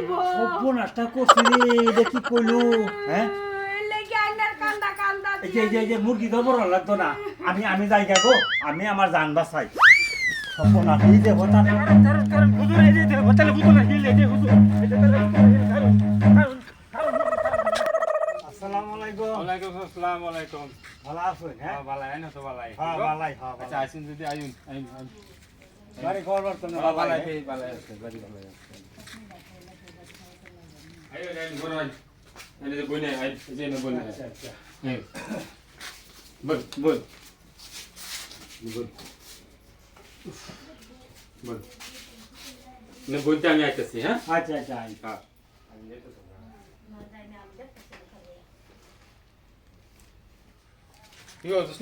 দিব। সর্বনাশটা করছি রে এটা কি কইলু হ্যাঁ? এই যে এই যে এই যে মুরগি তো বড় লাগতো না। আমি আমি যাই গো আমি আমার জান বাঁচাই। সর্বনাশ এই যে হঠাৎ আসসালামু আলাইকুম ওয়ালাইকুম আসসালাম ওয়ালাইকুম ভালো আছেন হ্যাঁ? হ্যাঁ বালাই না তো বালাই হ্যাঁ বালাই হ্যাঁ আচ্ছা বালাই যদি আইন আইন আইন বাড়ি খবর এই আছে আইও আইন বড় আইন আইন যে বইনে আইন যে না বইনে আচ্ছা আচ্ছা হ্যাঁ বল বল বল বল না বলতে আমি আইতেছি হ্যাঁ আচ্ছা আচ্ছা আই। হ্যাঁ কি হচ্ছিস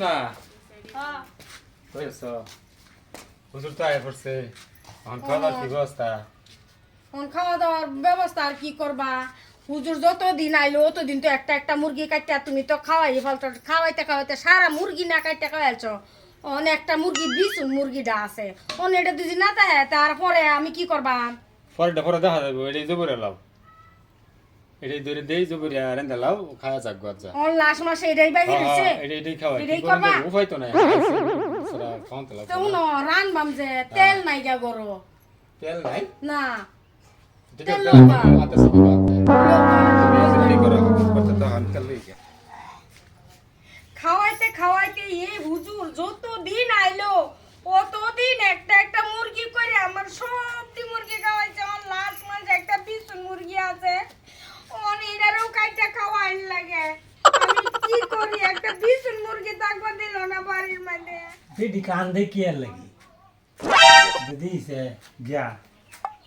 কোন খাওয়া দাওয়ার ব্যবস্থা আর কি করবা? হুজুর যত দিন আইলো অত দিন তো একটা একটা মুরগি কাটতে তুমি তো খাওয়াই ফলটা খাওয়াইতে খাওয়াইতে সারা মুরগি না কাটতে খাওয়াইছ অনেক একটা মুরগি বিছুন মুরগিটা আছে। অন্য এটা দুদি না তাহে তারপরে আমি কি করবা? পরেরটা পরে দেখা যাবে এটাই জবরে লাও। এটাই ধরে দেই লাও খাওয়া যাক গজ্জা অন লাস্ট মাসে এটাই বাইরে হয়েছে এটা এটাই খাওয়াই। এটাই করবা? উপায় তো নাই সারা খাওয়াতে তো রান বাম যে তেল নাই গা গরো। তেল নাই? না। ঠিক তেল আছে লম্বা। আতে সব রেডি করে করতে তো হান তেল লই গিয়া খাওয়াইতে খাওয়াইতে এই হুজুর যত দিন আইলো অত দিন একটা একটা মুরগি করে আমার সবটি মুরগি খাওয়াইছে আমার লাস্ট মাসে একটা বিশুন মুরগি আছে অন এটারও কাইটা খাওয়াইন লাগে আমি কি করি একটা বিশুন মুরগি থাকবা দিল না বাড়ির মধ্যে বেটি কান্দে কি আর লাগি দিদি সে গিয়া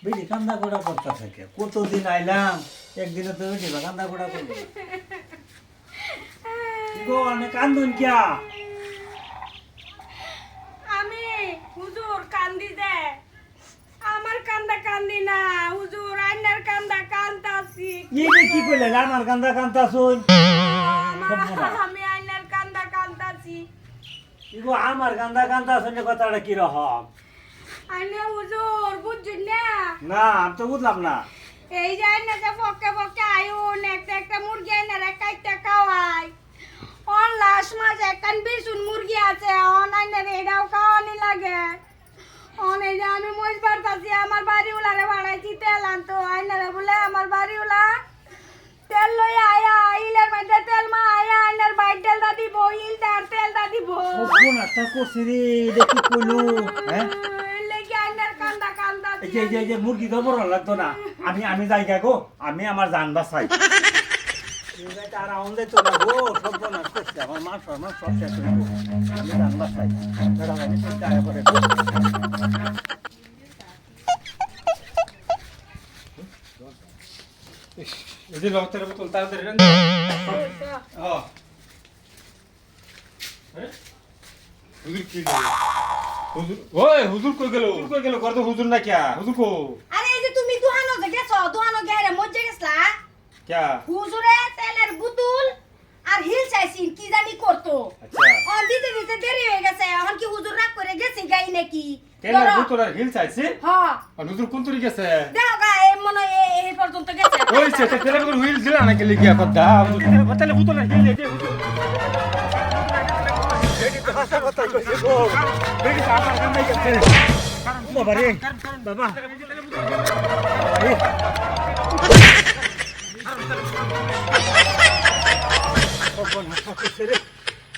বেটি কান্দা গোড়া করতে থাকে। কতদিন আইলাম একদিনে তো বেটি বা কান্দা গোড়া করবে। কি গো আমি কান্দুন কিয়া? আমি হুজুর কান্দি দে। আমার কান্দা কান্দি না হুজুর আইনার কান্দা কান্দাছি এই কি কইলে আমার কান্দা কান্দা শুন আমি আইনার কান্দা কান্দাছি কি গো আমার কান্দা কান্দা শুনে কথাটা কি রকম? আইনা হুজুর বুঝছেন না না আমি তো বুঝলাম না। এই যে আইনা যে পকে পকে আয়ুন একটা একটা মুরগি আইনার একটা একটা খাওয়াই। অন লাশ মাছ একখান বিশুন মুরগি আছে অন আইনার এটাও খাওয়ানি লাগে। অন এই যে আমি মজ পারতাছি আমার বাড়ি উলারে বাড়াইছি তেল আনতো। আইনারে বলে আমার বাড়ি উলা তেল লই আয়া ইলের মধ্যে তেল মা আয়া আইনার বাইর তেল দা দিব ইল দার তেল দা দিব। কোন একটা করছি রে কি কইলু? হ্যাঁ লেগে আইনার কান্দা কান্দা এই যে যে যে মুরগি তো বড় লাগতো না। আমি আমি যাই গো আমি আমার জান বাঁচাই আর আনন্দ তো না গো সর্বনাশ করছে আমার মা শর্মা সব শেষ হয়ে? আমি জান বাঁচাই করে এই যে বোতল তাড়াতাড়ি হ্যাঁ কি হুজুর ওই হুজুর কই গেল? হুজুর কই গেল? কর তো হুজুর না কিয়া? হুজুর কো? আরে এই যে তুমি দুহানো যে গেছো দুহানো গেরে মজে গেছলা? কিয়া? হুজুরে তেলের বুতুল আর হিল চাইছিন কি জানি করতো। আচ্ছা। অন দিতে দিতে দেরি হয়ে গেছে এখন কি হুজুর রাগ করে গেছে গাই নাকি? তেলের বোতল আর হিল চাইছে? হ্যাঁ আর হুজুর কোন তুরি গেছে? দেখো গা এই মনে এই- পর্যন্ত গেছে। ওই সে তেলের বোতল হুইল দিলা না গেলি কথা তেলের বোতল আর হিল দে হুজুর। বাবা রে বাবা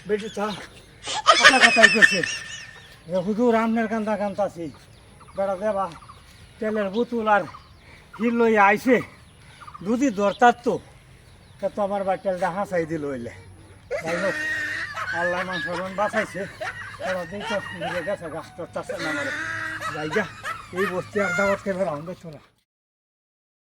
বেটি তা কথা কথাই করছে হুজুর আমনের কান্দা কান্দাছি বেড়া দেবা তেলের বোতল আর হিল লই আইছে দুদি দরতার তো তা আমার বা তেলটা হাসাই দিল হইলে আল্লাহ মানুষ বাঁচাইছে এবার দেখো নিজে গেছে গাছ টরতাছে না আমার যাই যা, এই বস্তি আর দাওয়াত খেয়ে বেড়াও দেখছ না